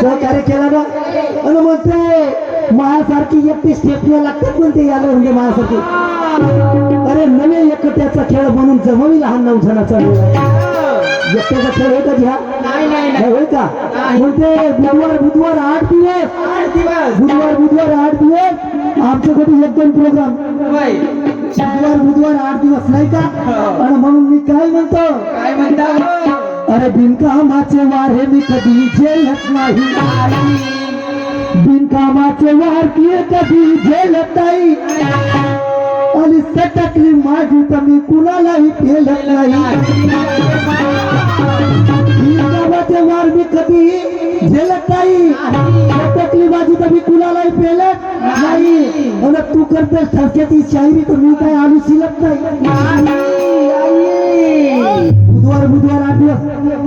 सहकार्य केला ना. आणि म्हणते माझ्यासारखी एकटी स्टेपला लागतात पण ते याला म्हणजे माझ्यासारखी अरे नवे एकट्याचा खेळ म्हणून जमवी लहान नऊ जणाचा. एकट्याचा खेळ होता घ्या नाही होय का? म्हणते बुधवार बुधवार आठ दिवस. बुधवार बुधवार आठ दिवस. आमच्याकडे एक दोन प्रोग्राम बुधवार बुधवार आठ दिवस नाही का? आणि म्हणून मी काय म्हणतो? काय म्हणता? हो? अरे बिनकामाचे वारे मी कधी झेलत नाही. बिनकामाचे वार किए कधी झेलत नाही. आणि सटकली माझी तर मी कुणालाही पेलत नाही. बिनकामाचे वार मी कधी झेलत नाही. सटकली माझी तर मी कुणालाही पेलत नाही. आणि तू करते ठसक्याची शायरी तर मी काय आलू शिलत नाही बुधवार बुधवार आठ दिवस.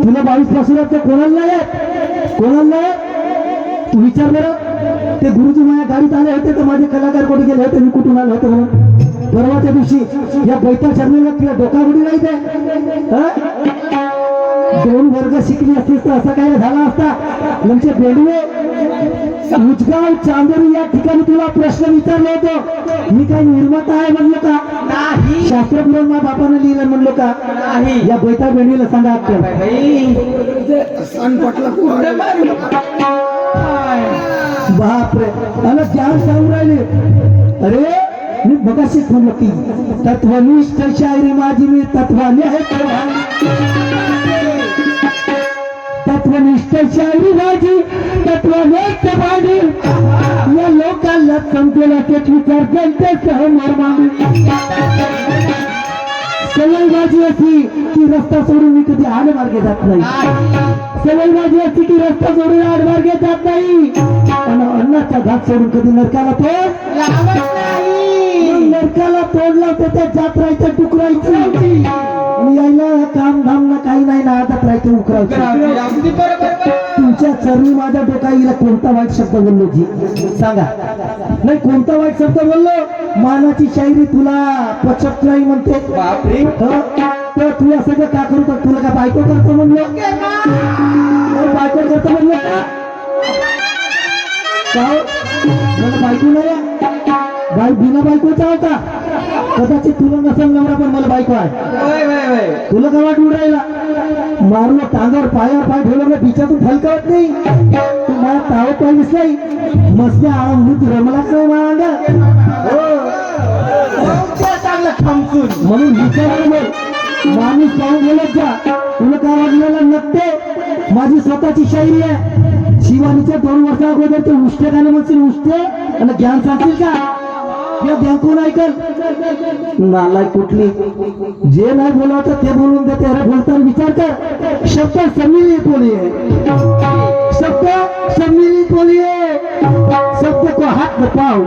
तुला बावीसपासून ते कोणाला नाही कोणाला नाही तू विचार बरं. ते गुरुजी माझ्या गाडीत आले होते तर माझे कलाकार कुठे गेले होते? मी कुठून आलो होतो म्हणून. परवाच्या दिवशी या बैठक शर्मेला तुला डोका बुडी नाही ते. दोन वर्ग शिकली असतीस तर असं काय झाला असता. म्हणजे बेडवे उजगाव चांदोरी या ठिकाणी तुला प्रश्न विचारला होतो. मी काय निर्माता आहे म्हणलो का? नाही. शास्त्रपुराण मा बापानं लिहिलं म्हणलो का? नाही. या बैठक बेडवीला सांगा बाई बापरे. अरे ज्ञान सांगू राहिले. अरे मी बघाशीच म्हणलं की तत्वनिष्ठ शायरी माझी मी तत्वाने आहे तत्वनिष्ठ शायरी माझी तत्वाने माझी या लोकांना समजेला ते विचार जनते समोर मागू सवय माझी अशी की रस्ता सोडून मी कधी आड मार्गे जात नाही. सवय माझी अशी की रस्ता सोडून आड मार्गे जात नाही. आणि अन्नाचा घात सोडून कधी नरकाला ते लावत नाही. नरकाला तोडला तर त्या जात राहायचं आणि यायला काम धाम ना काही नाही ना आदत राहायचं उकरायचं. तुमच्या चरणी माझ्या डोकाईला कोणता वाईट शब्द बोललो जी? सांगा. नाही कोणता वाईट शब्द बोललो? मानाची शायरी तुला पचत नाही म्हणते? तर तू असं का करू का तुला का बायको करतो म्हणलो? बायको करतो म्हणलो का? हो? बायको नाही? बाई बिना बायकोचा होता. कदाचित तुला नसेल नवरा पण मला बायको आहे. तुला का वाटून राहिला मारून टांगावर पायावर पाय ठेवलं बिचातून फलकावत नाही. तू मला तावत पाहिजेच नाही मस्त्या आळंबूत रमला काय हो चांगलं खमसून म्हणून विचार माणूस पाहून बोलत जा. तुला काय वाटलेलं नसते माझी स्वतःची शायरी आहे. शिवानीच्या दोन वर्षा अगोदर ते उष्टे गाणं म्हणतील उष्टे आणि ज्ञान सांगतील का? या ज्ञान ऐकल? नालाय कुठली? जे नाही बोलावतं ते बोलून देते. अरे बोलताना विचार कर. शब्द सम्मिलित बोलिये शब्द सम्मिलित बोलिये शब्द को हाथ में पाओ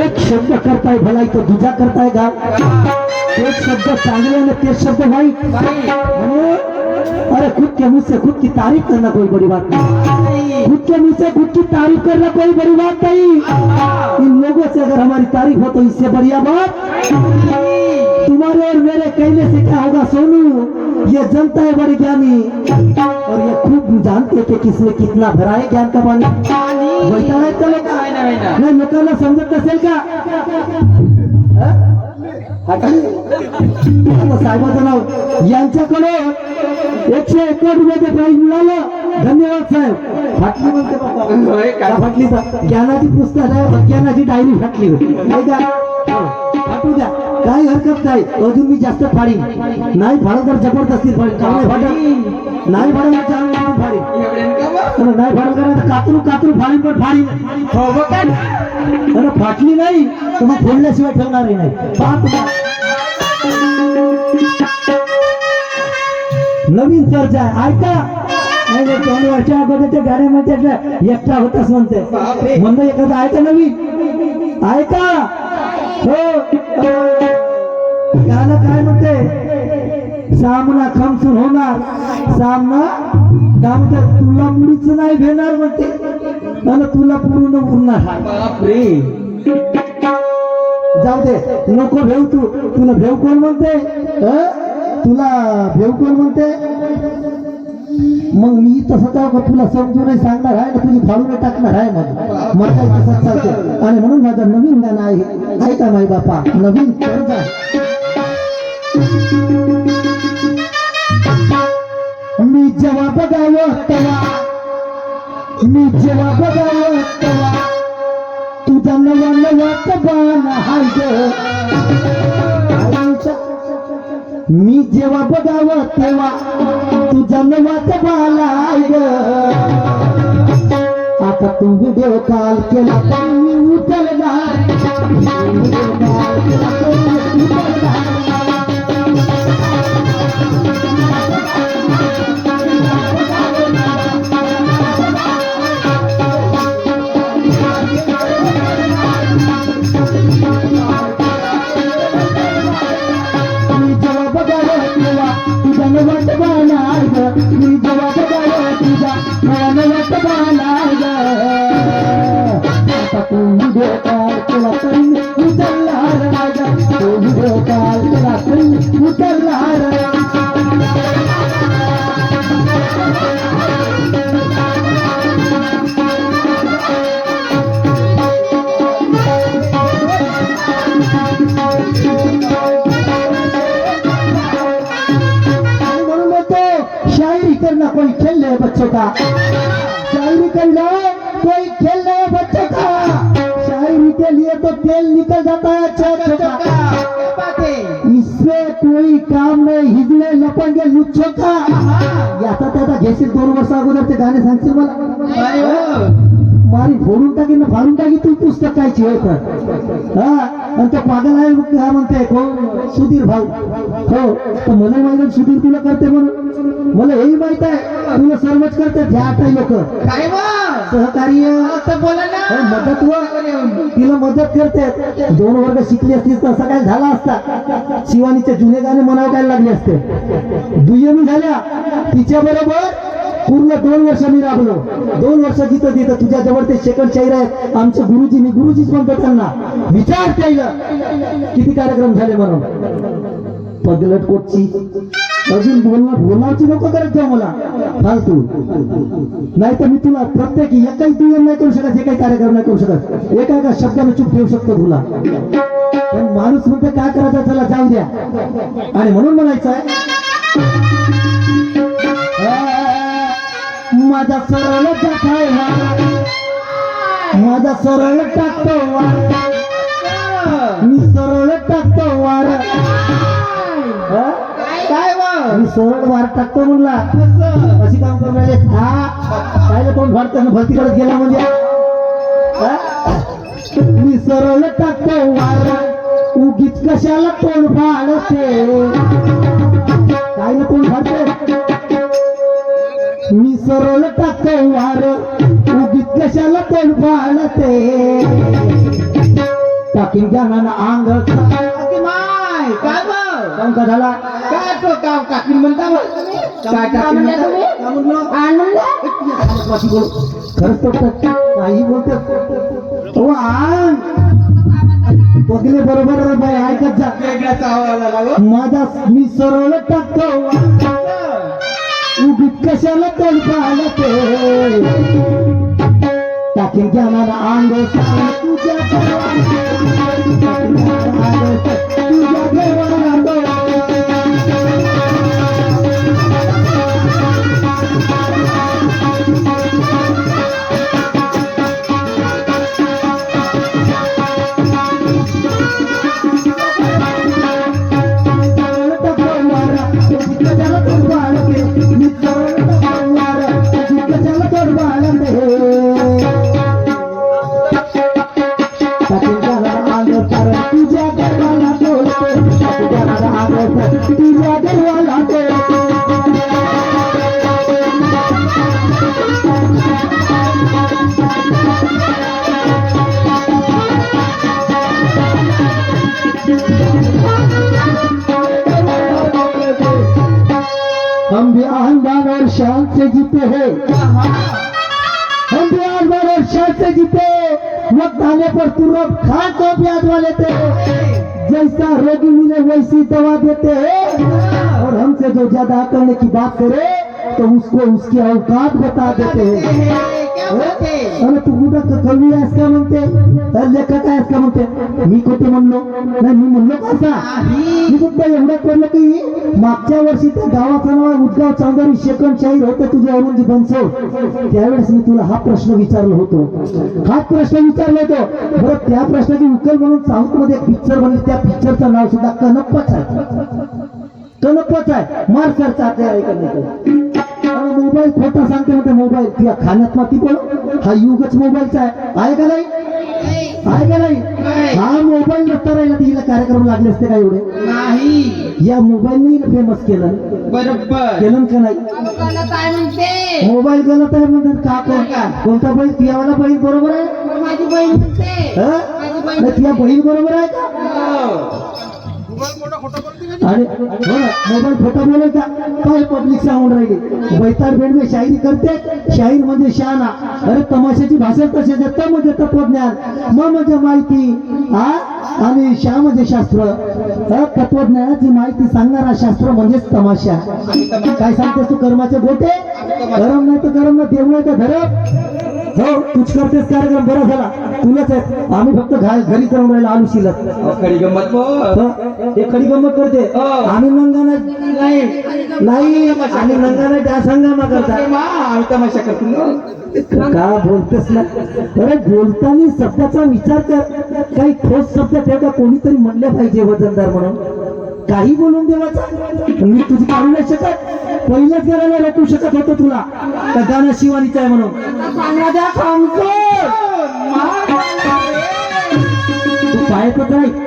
एक शब्द करताय भलाई तो दुजा करताय का? एक शब्द चांगले आणि ते शब्द वाईट. अरे खुद के मुझसे खुद की तारीफ करना कोई बड़ी बात नहीं. खुद के से की तारीफ़ करना कोई बड़ी बात नहीं इन लोगों से अगर हमारी तारीफ़ हो तो इससे बढ़िया बात तुम्हारे और मेरे कहने से क्या होगा सोनू ये जनता है बड़ी ज्ञानी और ये खूब जानते कि किसने कितना भरा है ज्ञान का पानी वैसा नाही का लोक नाही ना, नाही ना. नाही लोकांना समजत नसेल का हं? हा का? आता साहेबाचं नाव यांच्याकडे एकशे एकोण रुपयाचं प्राईज मिळालं धन्यवाद साहेब. फाटली म्हणते बाबा. फाटली ज्ञानाची पुस्तक आहे ज्ञानाची डायरी फाटली हो, फाटू द्या. काही हरकत नाही. अजून मी जास्त फाडी नाही फाडत तर जबरदस्ती फाडी का नाही फाडत नाही फाडत तर चांगली नाही फाडत तर कातरू कातरू फाडी पण फाडी बघ का? अरे फाटली नाही. तर मग फोडल्याशिवाय ठेवणारही नाही. पाहत. बा. नवीन चर्चा आहे. ऐका. नाही नाही, दोन वर्षा अगोदरच्या गाड्यामध्ये त्या एकटा होताच म्हणते. म्हणलं एखादा आहे का नवीन? ऐका हो. गाणं काय म्हणते? सामना खमसून होणार. सामना दामते तुला मुळीच नाही भेणार म्हणते. आणि तुला पूर्ण उरणार. बापरे. जाऊ दे नको भेव तू. तुला भेव कोण म्हणते? तुला भेव कोण म्हणते? मग मी तसं जाऊ का तुला समजून नाही सांगणार आहे ना? तुझी फाडून टाकणार आहे मग माझ्या तसंच चालते आणि म्हणून माझं नवीन गाणं आहे. ऐका माई बापा. नवीन कर्जा मी जेव्हा बघावं तेव्हा मी जेव्हा बघावं तेव्हा तुझा नवा नवा बाण हाय मी जेव्हा बघावं तेव्हा तुझा नवा बाला हाय ग आता तू व्हिडिओ कॉल केला तर मी उचलणार व्हिडिओ कॉल केला तर मी उचलणार बच्चों का शायरी करना कोई खेल ले बच्चों का शायरी के लिए तो तेल निकल जाता है अच्छा क्या का है इससे कोई काम नाही हिजले लपंगे लुच्छो का याचा त्याचा घेशील दोन वर्ष अगोदरचे गाणे सांगशील मला? हो. मारी फोडून टाकी ना फाडून टाकी तू पुस्तक कायची होय तर. हा. आणि तो पागल आहे मग काय म्हणते कोण सुधीर भाऊ. हो तर मला माहिती सुधीर तुला करते म्हणून? मला हेही माहीत आहे तुला सर्वच करते. ह्या आता लोक. काय सहकार्य. अरे मदत व तिला मदत करते. दोन वर्ग शिकली असती तर असं काय झाला असता? शिवानीचे जुने गाणे म्हणावं काय लागले असते. दुय्यमी झाल्या तिच्या बरोबर पूर्ण दोन वर्ष मी राबलो. दोन वर्ष जिथं तिथं तुझ्याजवळ ते शेकड शाहीर आहेत आमचे गुरुजी मी गुरुजीच म्हणतो त्यांना. विचार केला. किती कार्यक्रम झाले म्हणून? पगलट कोटची. अजून बोलणार बोलण्याची नको करत जा मला. फालतू. नाही तर मी तुला प्रत्येक एकही दुय्यम नाही करू शकत एकही कार्यक्रम नाही करू शकत. एका एका शब्दाने चूप ठेवू शकतो तुला. पण माणूस म्हणते काय करायचं? चला जाऊ द्या. आणि म्हणून म्हणायचं आहे माझा सरळ टाकाय माझा सरळ टाकतो वार मी सरळ टाकतो वार काय मी सरळ वार टाकतो म्हणला. अशी काम करून राहिले हा काय तोंड फाडताना भरतीकडे गेला म्हणजे? मी सरळ टाकतो वार उगीच कशाला तोंड फाडते? तोंड फाडते टाकीन ज्ञानानं अंग माय काय काम का झाला? काय तो काम म्हणता काय खरंच तो काही बोलतो. हो आण बरोबर बाई ऐकत जा. आवाज. माझा मी सरळ टाकतो. उगीत कशाला तोल पाहिलं ते टाकीन ज्ञानाला अंग सांग तुझ्या तुझ्या हम भी आन और शान से जीते हैं हम भी आन और शान से जीते वक्त आने पर तुरंत खान को भी आजमा लेते हैं। जैसा रोगी मिले वैसी दवा देते हैं। और हमसे जो ज्यादा करने की बात करे तो उसको उसकी औकात बता देते हैं। अरे तू कुठं क- कवी आहेस का म्हणते अरे लेखक आहेस का म्हणते मी कुठे म्हणलो नाही मी म्हणलो का असा नाही. मी फक्त एवढं पडलं की मागच्या वर्षी त्या गावाचं नाव उदगाव चौधरी शेकंड शाहीर होतं तुझे अरुणजी बनसोड. त्यावेळेस मी तुला हा प्रश्न विचारला होतो. हा प्रश्न विचारला होतो. बरं त्या प्रश्नाची उकल म्हणून साऊथमध्ये पिक्चर बनली. त्या पिक्चरचं नाव सुद्धा कनप्पच आहे. कनप्पच आहे. मार सरचा मोबाईल खोटा सांगते म्हणते मोबाईल. तुला खाण्यात माती पण हा युगच मोबाईलचा आहे. आहे का नाही? आहे का नाही. हा मोबाईल नसता राहिला तर हिला कार्यक्रम लागले असते का एवढे? नाही. या मोबाईलने फेमस केलं. बरोबर. केलं का नाही? काय म्हणते. मोबाईल गलत आहे म्हणतात का कोणता कोणता बैल? पियावाला बैल बरोबर आहे? माझी बहीण म्हणते. हं? तुझ्या बहीण बरोबर आहे का? अरे हो, मोबाईल खोटा बोलायचा काय पब्लिक सांगून राहिली. बैताड बेडवे शायरी करते. शाहीर म्हणजे शहाणा. अरे तमाशाची भाषा तसेच आहे. त म्हणजे तत्वज्ञान. म म्हणजे माहिती. हा आणि शा म्हणजे शास्त्र तत्वज्ञानाची माहिती सांगणारा शास्त्र म्हणजेच तमाशा. काय सांगतेस तू? कर्माचे गोटे? गरम नाही तर गरम ना देव नाही तर धरम हो तूच करतेस कार्यक्रम बरा झाला. तुलाच आहे. आम्ही फक्त घरी करून राहिला आलू शिलत खरी गंमत बोल हे खडी गंमत करते. हो. आम्ही नंगाना नाही. नाही आम्ही नंगाना डान्स हंगामा करता. आम्ही तमाशा करतो. का बोलतेस ना? अरे बोलताना शब्दाचा विचार कर. काही ठोस शब्द ठेव का कोणीतरी म्हणले पाहिजे वजनदार म्हणून. काही बोलून देवाचा. मी तुझी काढू नाही शकत. पहिल्याच गाण्याला रोखू शकत होतो तुला. त्या गाणं शिवानीचं आहे म्हणून.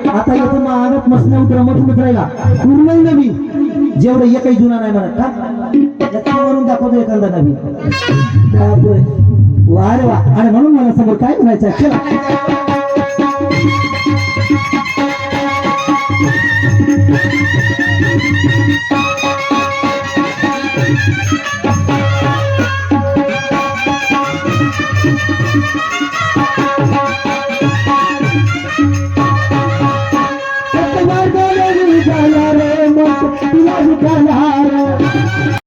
आता येतो मग अंगात मसण्या उतरा मधूनच राहिला पूर्णही नवीन जेवढं एकही जुना नाही म्हणत का म्हणून दाखवतो एखादा बापरे. वा रे वा. आणि म्हणून मला समोर काय म्हणायचं? चला.